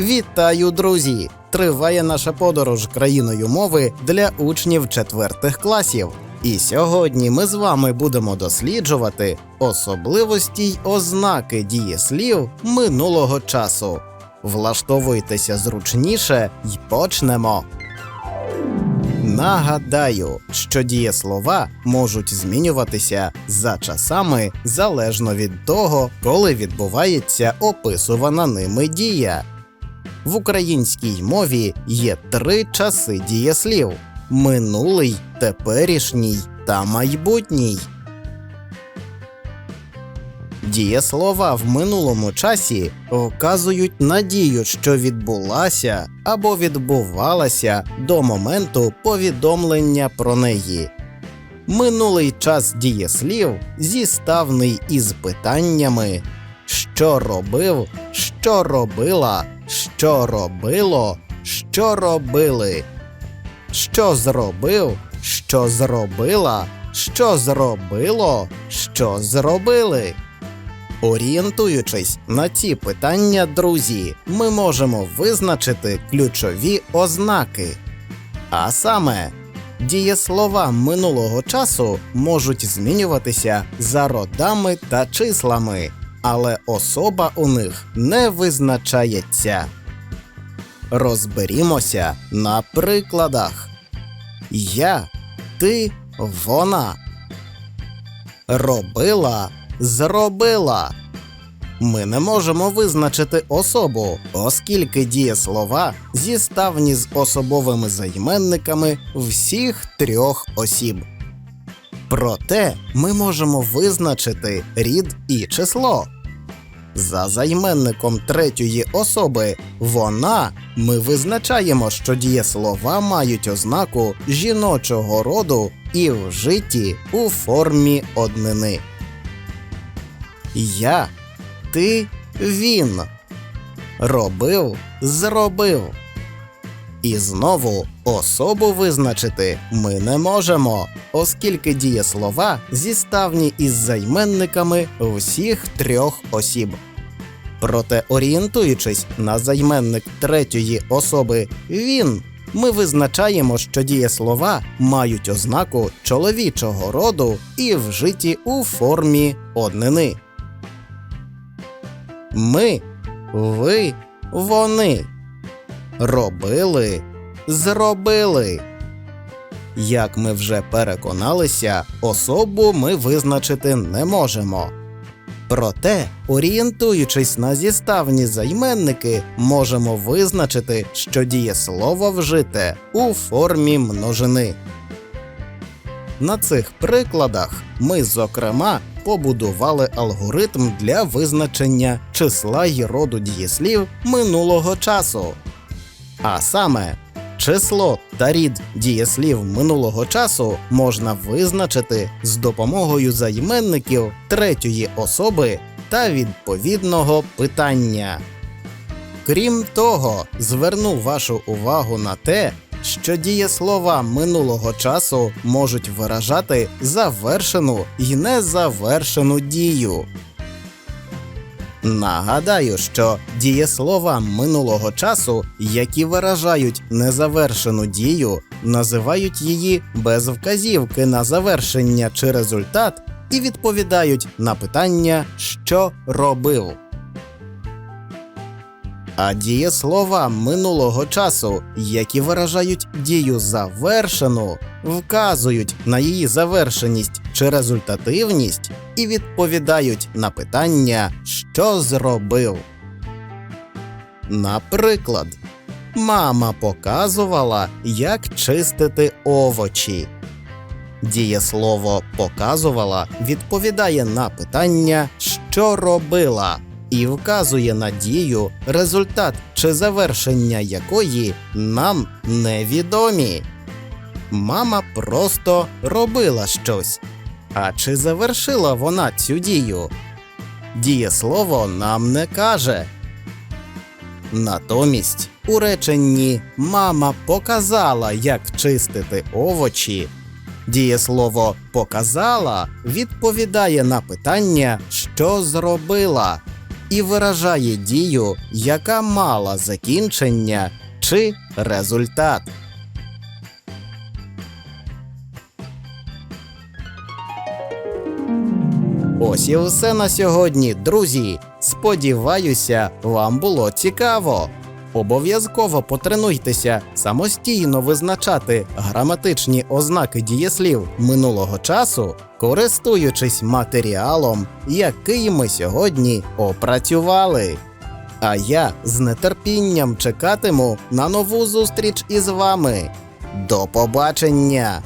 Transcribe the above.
Вітаю, друзі! Триває наша подорож країною мови для учнів четвертих класів. І сьогодні ми з вами будемо досліджувати особливості й ознаки дієслів минулого часу. Влаштовуйтеся зручніше й почнемо. Нагадаю, що дієслова можуть змінюватися за часами залежно від того, коли відбувається описувана ними дія. В українській мові є три часи дієслів: минулий, теперішній та майбутній. Дієслова в минулому часі вказують на дію, що відбулася або відбувалася до моменту повідомлення про неї. Минулий час дієслів зіставний із питаннями що робив, що робила, що робило, що робили, що зробив, що зробила, що зробило, що зробили. Орієнтуючись на ці питання, друзі, ми можемо визначити ключові ознаки. А саме, дієслова минулого часу можуть змінюватися за родами та числами, але особа у них не визначається. Розберімося на прикладах. Я, ти, вона. Робила, зробила. Ми не можемо визначити особу, оскільки дієслова зіставні з особовими займенниками всіх трьох осіб. Проте ми можемо визначити рід і число. За займенником третьої особи вона ми визначаємо, що дієслова мають ознаку жіночого роду і вжиті у формі однини. Я, ти, він. Робив, зробив. І знову особу визначити ми не можемо, оскільки дієслова зіставні із займенниками всіх трьох осіб. Проте, орієнтуючись на займенник третьої особи він, ми визначаємо, що дієслова мають ознаку чоловічого роду і вжиті у формі однини. Ми, ви, вони робили, зробили. Як ми вже переконалися, особу ми визначити не можемо. Проте, орієнтуючись на зіставні займенники, можемо визначити, що дієслово вжите у формі множини. На цих прикладах ми, зокрема, побудували алгоритм для визначення числа й роду дієслів минулого часу. А саме, число та рід дієслів минулого часу можна визначити з допомогою займенників третьої особи та відповідного питання. Крім того, зверну вашу увагу на те, що дієслова минулого часу можуть виражати завершену й незавершену дію. Нагадаю, що дієслова минулого часу, які виражають незавершену дію, називають її без вказівки на завершення чи результат і відповідають на питання, що робив. А дієслова минулого часу, які виражають дію завершену, вказують на її завершеність чи результативність і відповідають на питання, що зробив. Наприклад, мама показувала, як чистити овочі. Дієслово показувала відповідає на питання, що робила, і вказує на дію, результат чи завершення якої нам невідомі. Мама просто робила щось. А чи завершила вона цю дію? Дієслово нам не каже. Натомість у реченні мама показала, як чистити овочі. Дієслово показала відповідає на питання, що зробила. і виражає дію, яка мала закінчення чи результат. Ось і все на сьогодні, друзі. Сподіваюся, вам було цікаво. Обов'язково потренуйтеся самостійно визначати граматичні ознаки дієслів минулого часу, користуючись матеріалом, який ми сьогодні опрацювали. А я з нетерпінням чекатиму на нову зустріч із вами. До побачення!